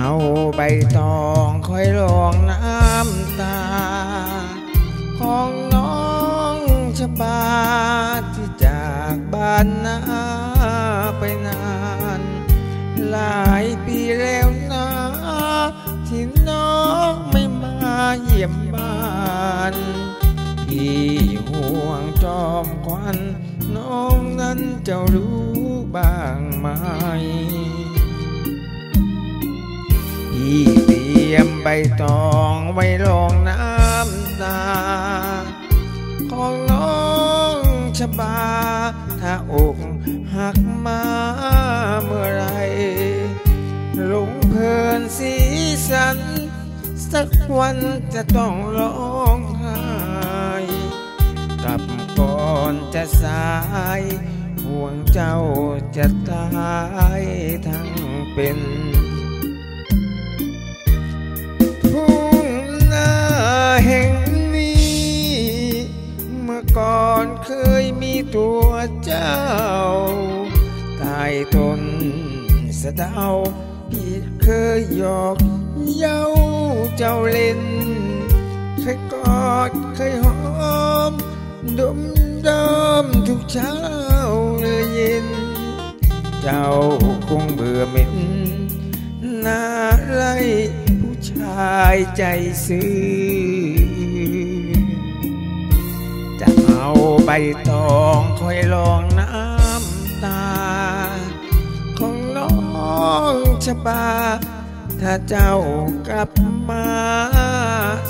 เอาใบตองคอยลองน้ำตา ของน้องชบาที่จากบ้านนาไปนาน หลายปีแล้วนะที่น้องไม่มาเยี่ยมบ้านพี่ห่วงจอมควันน้องนั้นจะรู้บ้างไหม พี่เตรียมใบตองไว้รองน้ำตา ของน้องชบา ถ้าอกหักมาเมื่อไรหลงเพลินสีสัน สักวันจะต้องร้องไห้กลับก่อนจะสาย ห่วงเจ้าจะตายทั้งเป็น ก่อนเคยมีตัวเจ้าใต้ต้นสะเดาพี่เคยหยอกเย้าเจ้าเล่น เคยกอดเคยหอม ดมดมทุกเช้าเลยเย็น เจ้าคงเบื่อเหม็นน่าไรผู้ชายใจซื่อ ใบตองคอยลองน้ำตา ของน้องชะบา ถ้าเจ้ากลับมา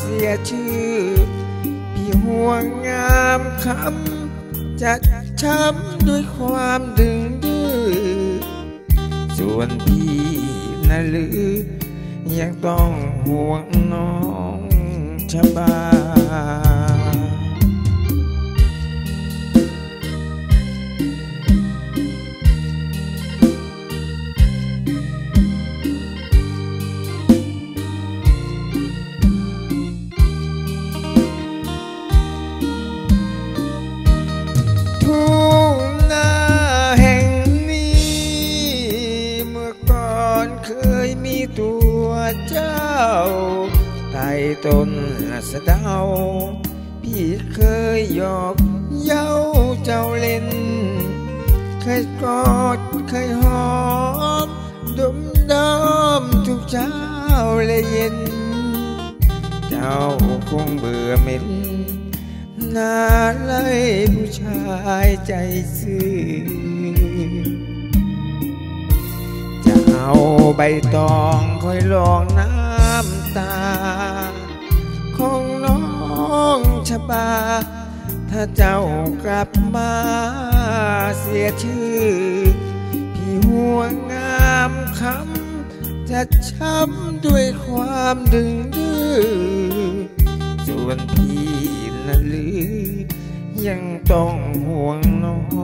เสียชื่อ พี่ห่วงงามคำจะช้ำด้วยความดึงดื้อส่วนพี่นะหรือ ยังต้องห่วงน้องชะบา อนเคยมีตัวเจ้า ใต้ต้นสะเดา พี่เคยหยอกเย้าเจ้าเล่น เคยกอดเคยหอมดมดมทุกเช้าและเย็น เจ้าคงเบื่อเหม็นนาไล่ผู้ชายใจซื่อ เอาใบตองคอยลองน้ำตา ของน้องชบา ถ้าเจ้ากลับมาเสียชื่อ พี่ห่วงงามคำจะช้ำด้วยความดึงดื้อส่วนพี่นะหรือยังต้องห่วงน้อง